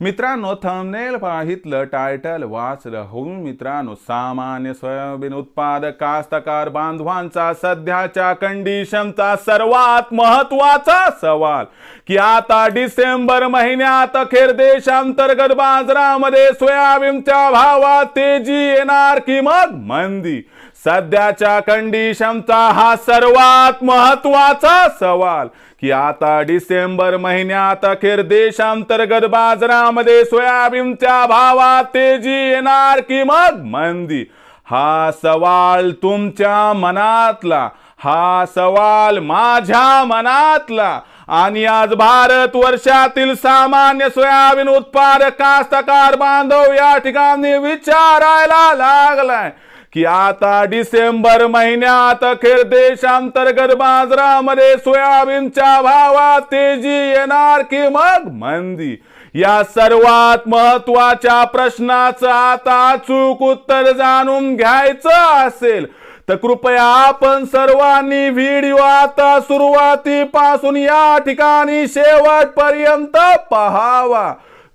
मित्रांनो thumbnail पाहितलं title वाचलं. होऊन मित्रांनो सामान्य सोयाबीन उत्पादक कास्तकार बांधवांचा सध्याच्या कंडिशनचा सर्वात महत्त्वाचा सवाल की आता डिसेंबर महिन्यात अखेर देशांतर्गत बाजारामध्ये सोयाबीनच्या भावात तेजी येणार की मग मंदी. सध्याच्या कंडिशनचा हा सर्वात महत्त्वाचा सवाल की आता डिसेंबर महिन्यात अखेर देशांतर्गत बाजारामध्ये सोयाबीनच्या भावात तेजी येणार की मग मंदी? हा सवाल तुमच्या मनातला हा सवाल माझ्या मनातला. आणि आज भारत वर्षातील सामान्य सोयाबीन उत्पादक कास्तकार बांधव या ठिकाणी विचारायला लागलाय. की आता डिसेंबर महिन्यात अखेर देशांतर्गत बाजारामध्ये सोयाबीनच्या भावात तेजी येणार की मग मंदी? या सर्वात महत्त्वाच्या प्रश्नाचं आता अचूक उत्तर जाणून घ्यायचं असेल तर कृपया आपण सर्वांनी व्हिडिओ आता सुरुवातीपासून या ठिकाणी शेवटपर्यंत पहावा.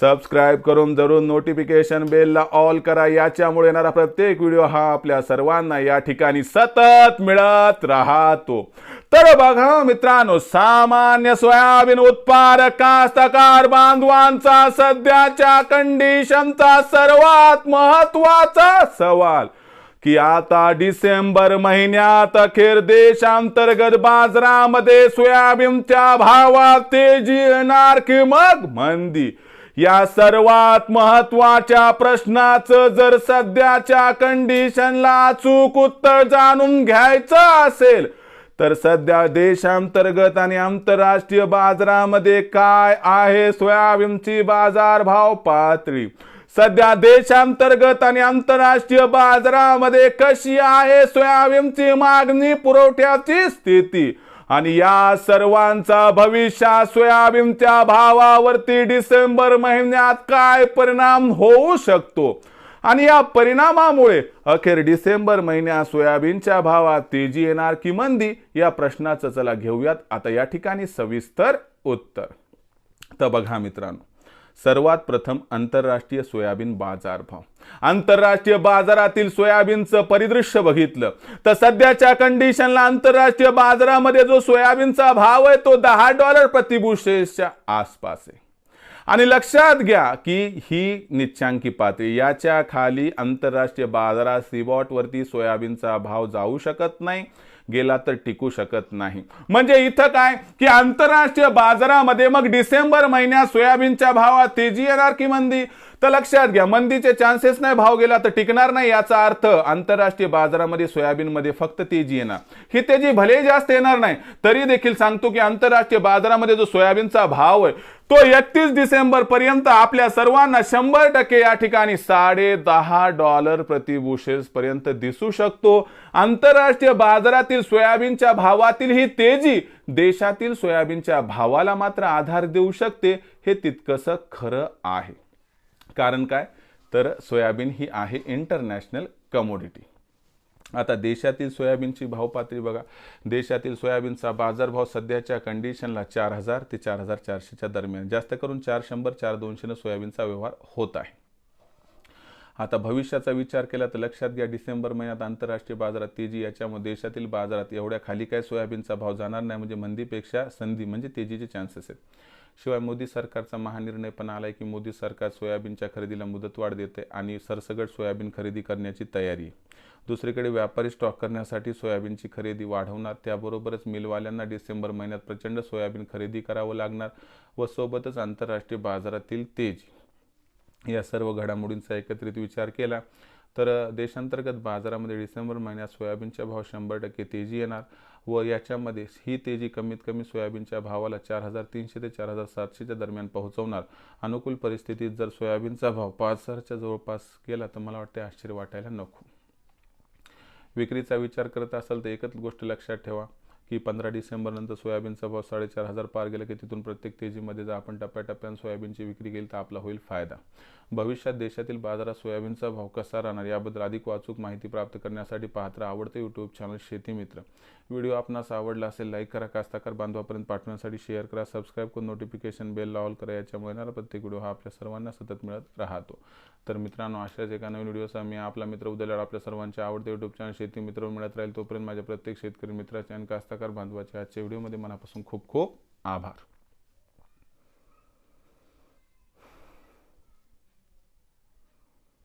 सबस्क्राईब करून जरूर नोटिफिकेशन बेलला ऑल करा. याच्यामुळे येणारा प्रत्येक व्हिडिओ हा आपल्या सर्वांना या ठिकाणी सतत मिळत राहतो. तर बघा मित्रांनो सामान्य सोयाबीन उत्पादक कास्तकार बांधवांचा सध्याच्या कंडिशनचा सर्वात महत्त्वाचा सवाल की आता डिसेंबर महिन्यात अखेर देशांतर्गत बाजारामध्ये सोयाबीनच्या भावात तेजी येणार की मग मंदी? या सर्वात महत्त्वाच्या प्रश्नाचं जर सध्याच्या कंडिशनला अचूक उत्तर जाणून घ्यायचं असेल तर सध्या देशांतर्गत आणि आंतरराष्ट्रीय बाजारामध्ये काय आहे सोयाबीनची बाजारभाव पातळी? सध्या देशांतर्गत आणि आंतरराष्ट्रीय बाजारामध्ये कशी आहे सोयाबीनची मागणी पुरवठ्याची स्थिती? आणि या सर्वांचा भविष्यात सोयाबीनच्या भावावरती डिसेंबर महिन्यात काय परिणाम होऊ शकतो? आणि या परिणामामुळे अखेर डिसेंबर महिन्यात सोयाबीनच्या भावात तेजी येणार की मंदी? या प्रश्नाचं चला घेऊयात. आता या ठिकाणी सविस्तर उत्तर. तर बघा मित्रांनो सर्वात प्रथम आंतरराष्ट्रीय सोयाबीन बाजार भाव. आंतरराष्ट्रीय बाजारातील सोयाबीनचं परिदृश्य बघितलं तर सध्याच्या कंडिशनला आंतरराष्ट्रीय बाजारामध्ये जो सोयाबीनचा भाव आहे तो दहा डॉलर प्रतिभूषेच्या आसपास आहे. आणि लक्षात घ्या की ही निच्चांकी पातळी याच्या खाली आंतरराष्ट्रीय बाजारात सिबॉटवरती सोयाबीनचा भाव जाऊ शकत नाही. गेला तर टिकू शकत नाही. म्हणजे इथं काय? की आंतरराष्ट्रीय बाजारामध्ये मग डिसेंबर महिन्यात सोयाबीनच्या भावात तेजी येणार की मंदी? तर लक्षात घ्या मंदीचे चान्सेस नाही भाव गेला तर टिकणार नाही याचा अर्थ आंतरराष्ट्रीय बाजारामध्ये सोयाबीनमध्ये फक्त तेजी येणार. ही तेजी भले जास्त येणार नाही तरी देखील सांगतो की आंतरराष्ट्रीय बाजारामध्ये जो सोयाबीनचा भाव आहे तो एकतीस डिसेंबर पर्यंत आपल्या सर्वांना शंभर टक्के या ठिकाणी साडे दहा डॉलर प्रतिबुशेस पर्यंत दिसू शकतो. आंतरराष्ट्रीय बाजारातील सोयाबीनच्या भावातील ही तेजी देशातील सोयाबीनच्या भावाला मात्र आधार देऊ शकते हे तितकंसं खरं आहे. कारण काय? तर सोयाबीन ही आहे इंटरनॅशनल कमोडिटी आता देशातील सोयाबीनची भाव पातळी बघा. देशातील सोयाबीनचा बाजारभाव सध्याच्या कंडिशनला चार हजार ते चार हजार चारशेच्या दरम्यान. जास्त करून चार शंभर चार दोनशेनं सोयाबीनचा व्यवहार होत आहे. आता भविष्याचा विचार केला तर लक्षात घ्या डिसेंबर महिन्यात आंतरराष्ट्रीय बाजारात तेजी याच्यामुळे देशातील बाजारात एवढ्या खाली काय सोयाबीनचा भाव जाणार नाही म्हणजे मंदीपेक्षा संधी म्हणजे तेजीचे चान्सेस आहेत. शिवाय मोदी सरकारचा महानिर्णय पण आला आहे की मोदी सरकार सोयाबीनच्या खरेदीला मुदतवाढ देते आणि सरसगट सोयाबीन खरेदी करण्याची तयारी. दुसरीकडे व्यापारी स्टॉक करण्यासाठी सोयाबीनची खरेदी वाढवणार त्याबरोबरच मिलवाल्यांना डिसेंबर महिन्यात प्रचंड सोयाबीन खरेदी करावं लागणार व सोबतच आंतरराष्ट्रीय बाजारातील तेज. या सर्व घडामोडींचा एकत्रित विचार केला. तर देशांतर्गत बाजारामध्ये डिसेंबर महिन्यात सोयाबीनच्या भाव शंभर टक्के तेजी येणार व याच्यामध्ये ही तेजी कमीत कमी सोयाबीनच्या भावाला चार हजार तीनशे ते चार हजार सातशेच्या दरम्यान पोहोचवणार. अनुकूल परिस्थितीत जर सोयाबीनचा भाव पाच हजारच्या जवळपास गेला तर मला वाटते आश्चर्य वाटायला नको. विक्रीचा विचार करत असाल तर एकच गोष्ट लक्षात ठेवा की पंधरा डिसेंबरनंतर सोयाबीनचा भाव साडेचार हजार पार गेला की तिथून प्रत्येक तेजीमध्ये जर आपण टप्प्याटप्प्यानं सोयाबीनची विक्री केली तर आपला होईल फायदा. भविष्यात देशातील बाजारात सोयाबीनचा भाव कसा राहणार याबद्दल अधिक वाचूक माहिती प्राप्त करण्यासाठी पाहत राहा आवडते यूट्यूब चॅनल शेती मित्र. व्हिडिओ आपणास आवडला असेल लाईक करा कास्ताकार बांधवापर्यंत पाठवण्यासाठी शेअर करा सबस्क्राईब करून नोटिफिकेशन बेल ऑल करा याच्यामुळे येणारा प्रत्येक व्हिडिओ हा आपल्या सर्वांना सतत मिळत राहतो. तर मित्रांनो अशाच एका नवीन व्हिडिओचा मी आपला मित्र उद्याला आपल्या सर्वांच्या आवडते यूट्यूब चॅनल शेती मित्र मिळत राहील. तोपर्यंत माझ्या प्रत्येक शेतकरी मित्राचे आणि कास्ताकार बांधवाचे आजच्या व्हिडिओमध्ये मनापासून खूप खूप आभार.